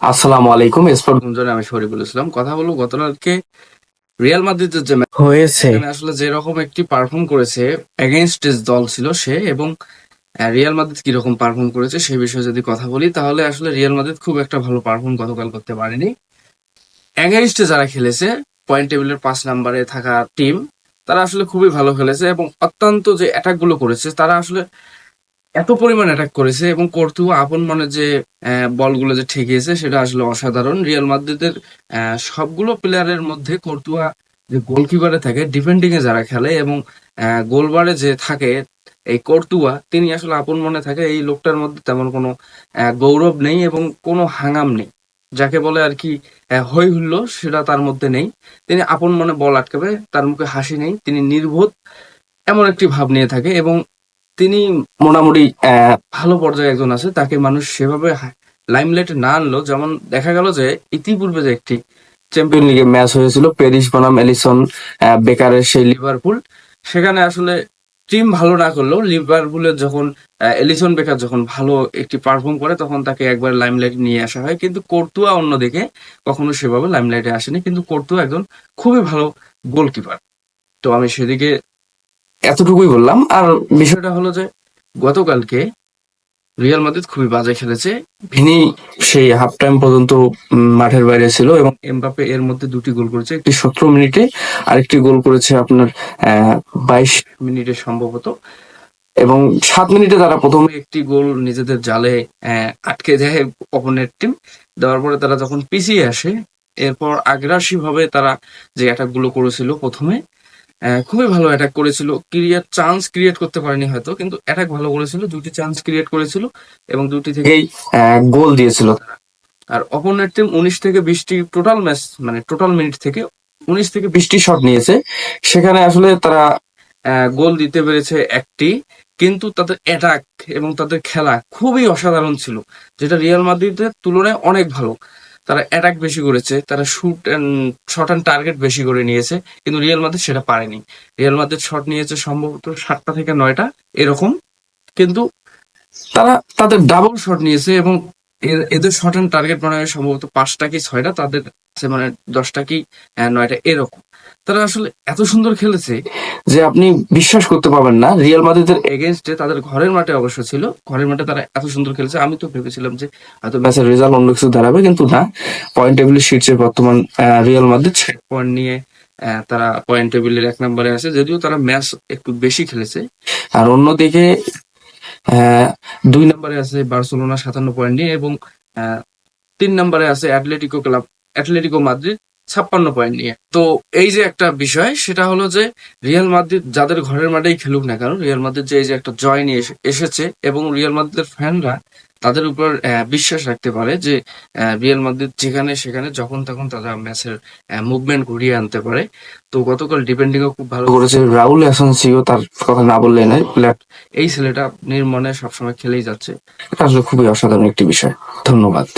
আসসালামু আলাইকুম স্পোর্ট গুঞ্জনে আমি শরীফুল ইসলাম। কথা বলব গতকালকে রিয়াল মাদ্রিদের যে হয়েছে। আসলে যে রকম একটি পারফর্ম করেছে এগেইনস্ট দল ছিল সে এবং রিয়াল মাদ্রিদ কীরকম পারফর্ম করেছে সেই বিষয়ে যদি কথা বলি তাহলে আসলে রিয়াল মাদ্রিদ খুব একটা ভালো পারফর্ম গতকাল করতে পারেনি। এগেইনস্টে যারা খেলেছে পয়েন্ট টেবিলের পাঁচ নম্বরে থাকা টিম তারা আসলে খুবই ভালো খেলেছে এবং অত্যন্ত যে অ্যাটাকগুলো করেছে তারা আসলে এত পরিমাণ অ্যাটাক করেছে এবং কর্তু আপন মনে যে বলগুলো যে ঠেকিয়েছে সেটা আসলে অসাধারণ। রিয়াল মাদ্রিদের সবগুলো প্লেয়ারের মধ্যে কর্তুয়া যে গোলকিপারে থাকে ডিফেন্ডিং এ যারা খেলে এবং গোলবারে যে থাকে এই কর্তুয়া, তিনি আসলে আপন মনে থাকে এই লোকটার মধ্যে তেমন কোনো গৌরব নেই এবং কোনো হাঙ্গাম নেই। যাকে বলে আর কি হই হুল্লো সেটা তার মধ্যে নেই। তিনি আপন মনে বল আটকাবে, তার মুখে হাসি নেই, তিনি নির্বোধ, এমন একটি ভাব নিয়ে থাকে এবং তিনি মোটামুটি ভালো পর্যায়ে একজন আছে। তাকে মানুষ সেভাবে লাইমলাইটে না আনলো যেমন দেখা গেল যে ইতিপূর্বে যে একটি চ্যাম্পিয়ন লিগে ম্যাচ হয়েছিল প্যারিস বনাম এলিসন বেকারের সেই লিভারপুল সেখানে আসলে টিম ভালো না করলেও লিভারপুলের যখন এলিসন বেকার যখন ভালো একটি পারফর্ম করে, তখন তাকে একবার লাইমলাইট নিয়ে আসা হয়। কিন্তু কর্তুয়া অন্যদিকে কখনো সেভাবে লাইমলাইটে আসেনি। কিন্তু কর্তুয়া একজন খুবই ভালো গোলকিপার তো আমি সেদিকে এতটুকুই বললাম। আর বিষয়টা হলো যে, গতকালকে রিয়াল মাদ্রিদ খুবই বাজে খেলেছে। ভিনি সেই হাফ টাইম পর্যন্ত মাঠের বাইরে ছিল এবং এমবাপে এর মধ্যে দুটি গোল করেছে। একটি সতেরো মিনিটে আরেকটি গোল করেছে আপনার বাইশ মিনিটে সম্ভবত। এবং সাত মিনিটে তারা প্রথমে একটি গোল নিজেদের জালে আটকে দেয় অপোনেন্ট টিম দেওয়ার পরে তারা যখন পিছিয়ে আসে, এরপর আগ্রাসী ভাবে তারা যে অ্যাটাকগুলো করেছিল প্রথমে খুবই ভালো অ্যাটাক করেছিল। ক্রিয়েট চান্স ক্রিয়েট করতে পারেনি হয়তো কিন্তু অ্যাটাক ভালো করেছিল। দুটি চান্স ক্রিয়েট করেছিল এবং দুটি থেকেই গোল দিয়েছিল। আর অপোনেন্ট টিম উনিশ থেকে বিশটি টোটাল ম্যাচ মানে টোটাল মিনিট থেকে উনিশ থেকে বিশটি শট নিয়েছে। সেখানে আসলে তারা গোল দিতে পেরেছে একটি কিন্তু তাদের অ্যাটাক এবং তাদের খেলা খুবই অসাধারণ ছিল যেটা রিয়াল মাদ্রিদের তুলনায় অনেক ভালো। তারা অ্যাটাক বেশি করেছে, তারা shoot and short and target বেশি করে নিয়েছে, কিন্তু রিয়েল মাদ্রিদ সেটা পারেনি। রিয়েল মাদ্রিদ শট নিয়েছে সম্ভবত সাতটা থেকে নয়টা, এরকম। কিন্তু তারা, তাদের ডাবল শট নিয়েছে এবং এর- এদের অ্যান্ড টার্গেট মনে সম্ভবত পাঁচটা কি ছয়টা, তাদের মানে দশটা কি নয়টা, এরকম। তারা আসলে এত সুন্দর খেলেছে যে আপনি বিশ্বাস করতে পারবেন না। রিয়াল মাদ্রিদের এগেনস্টে তাদের ঘরের মাঠে অবশ্য ছিল, ঘরের মাঠে তারা এত সুন্দর খেলেছে। আমি তো ভেবেছিলাম যে হয়তো ম্যাচের রেজাল্ট অন্য কিছু দাঁড়াবে, কিন্তু না। পয়েন্ট টেবিল শীর্ষে বর্তমান রিয়াল মাদ্রিদ পয়েন্ট নিয়ে তারা পয়েন্ট টেবিলের এক নম্বরে আছে। যদিও তারা ম্যাচ একটু বেশি খেলেছে। আর অন্যদিকে দুই নম্বরে আছে বার্সেলোনা সাতান্ন পয়েন্ট নিয়ে এবং আহ, তিন নম্বরে আছে অ্যাটলেটিকো ক্লাব অ্যাটলেটিকো মাদ্রিদ ছাপ্পান্ন পয়েন্ট নিয়ে। তো এই যে একটা বিষয় সেটা হলো যে রিয়াল মাদ্রিদ যাদের ঘরের মাঠেই খেলুক না কারণ রিয়াল মাদ্রিদ যে এই যে একটা জয় নিয়ে এসেছে এবং রিয়াল মাদ্রিদের ফ্যানরা তাদের উপর বিশ্বাস রাখতে পারে যে রিয়াল মাদ্রিদ যেখানে সেখানে যখন তখন তারা ম্যাচের মুভমেন্ট ঘুরিয়ে আনতে পারে। তো গতকাল ডিপেন্ডিংও খুব ভালো করেছে। রাউল অ্যাসেন্সিও তার কথা না বললে নাই প্লেয়ার এই ছেলেটা নির্মনে সবসময় খেলেই যাচ্ছে। এটা আসলে খুবই অসাধারণ একটি বিষয়। ধন্যবাদ।